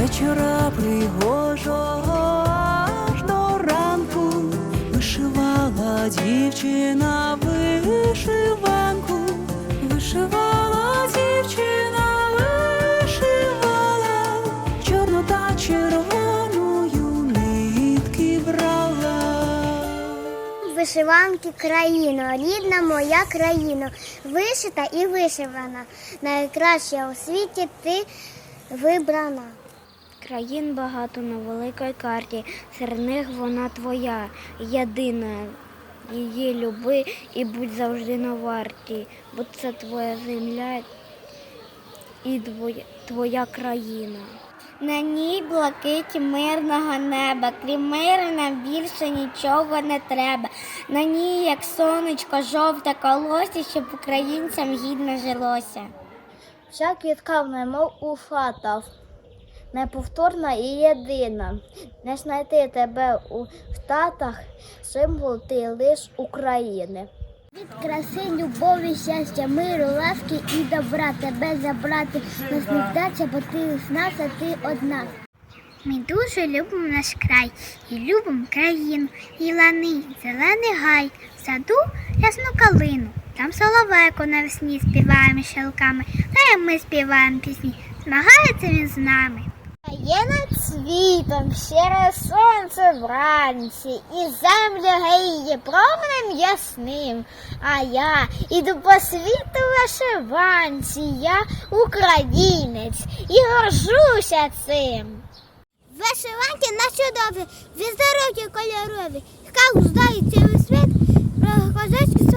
вечора пригожого аж до ранку вишивала дівчина вишиванку, вишивала дівчина, вишивала, чорну та червоною нитки брала. Вишиванки країна, рідна моя країна, вишита і вишивана. Найкраща у світі ти вибрана. Країн багато на великій карті, серед них вона твоя, єдина. Її люби і будь завжди на варті, бо це твоя земля і твоя, твоя країна. На ній блакиті мирного неба, крім миру нам більше нічого не треба. На ній, як сонечко, жовте колосся, щоб українцям гідно жилося. Вся квітка в немов у фатах, неповторна і єдина. Не знайти тебе у штатах, символ ти лиш України. Від краси, любові, щастя, миру, ласки і добра тебе забрати нас не вдаться, бо ти з нас, а ти одна. Ми дуже любимо наш край і любимо країну, і лани, зелений гай, в саду ясну калину. Там соловейко навесні співає між шелками, та й ми співаємо пісні. Змагається він з нами. Є над світом щире сонце вранці, і земля гріє променем ясним. А я іду по світу вишиванці, я українець і горжуся цим. Вишиванки на чудові, візерунки кольорові, хай знають цілий світ про рід.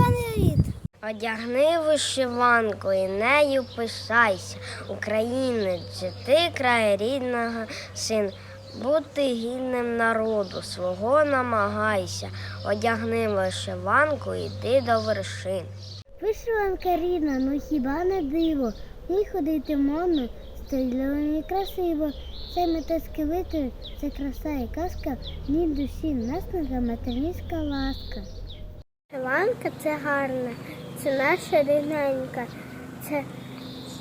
Одягни вишиванку і нею пишайся, Українець, ти край рідного син. Бути гідним народу свого намагайся, одягни вишиванку, йди до вершин. Вишиванка рідна, ну хіба не диво? Ми ходити модно, стильно і красиво. Це метецьке витвір, це краса і казка, ні душі, наснага материнська ласка. Вишиванка це гарна, це наша рідненька, це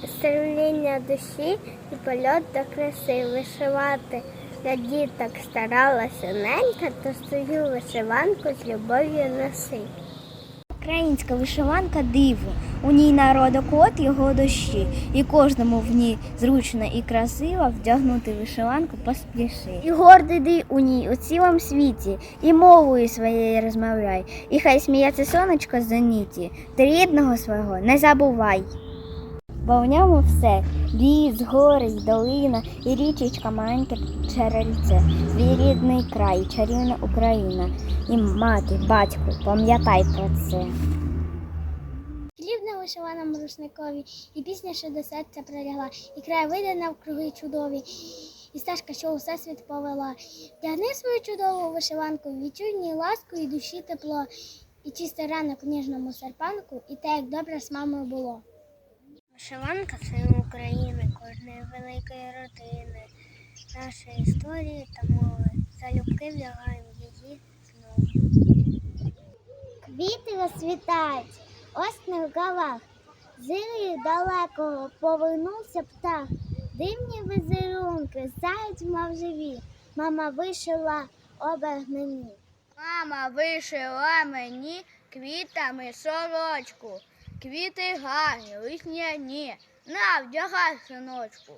стремління душі і польот до краси. Вишивати для діток старалася ненька, то свою вишиванку з любов'ю носи. Українська вишиванка диво. У ній народокод його дощі, і кожному в ній зручно і красиво вдягнути вишиванку поспіши. І гордий ди у ній у цілому світі, і мовою своєю розмовляй, і хай сміється сонечко з зеніті, ти рідного свого не забувай. Бо в ньому все ліс, гори, долина, і річечка маленьке черельце, твій рідний край, чарівна Україна, і мати, батько, пам'ятай про це. Хліб на вишиваному рушникові, і пісня, що до серця прилягла, і край вийде навкруги чудові, і стежка, що у всесвіт повела. Тягни свою чудову вишиванку, відчуй ній ласку і душі тепло, і чистий ранок ніжному серпанку, і те, як добре з мамою було. Вишиванка це України, кожної великої родини, нашої історії та мови. Залюбки влягаємо її знову. Квіти розцвітають, ось на рукавах. Зирою далекого повернувся птах. Дивні візерунки, зають, мов живі. Мама вишила обег мені. Мама вишила мені квітами сорочку. Квіти гарні, весняні, на вдягай, синочку.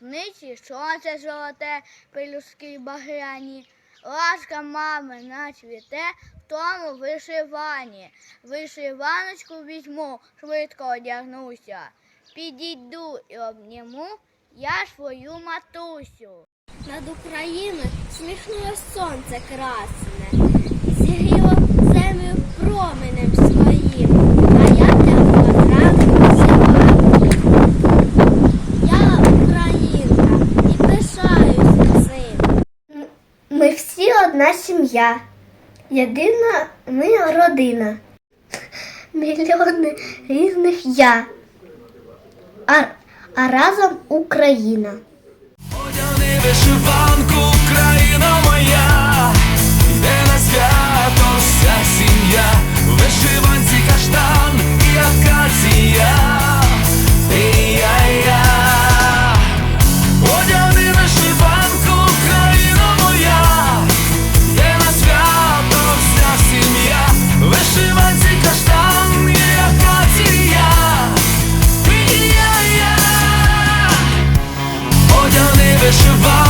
Вниці сонце золоте, пелюстки багряні. Ласка мами на цвіте в тому вишиванні. Вишиваночку візьму, швидко одягнуся. Підійду і обніму я свою матусю. Над Україною сміхнулось сонце красне, зігріло землю променем своїм, а я тягла ранку зимати. Я українка і пишаюсь цим. Ми всі одна сім'я, єдина ми родина. Мільйони різних я, а, а разом Україна. Одяни вишиванку, країна моя, переживай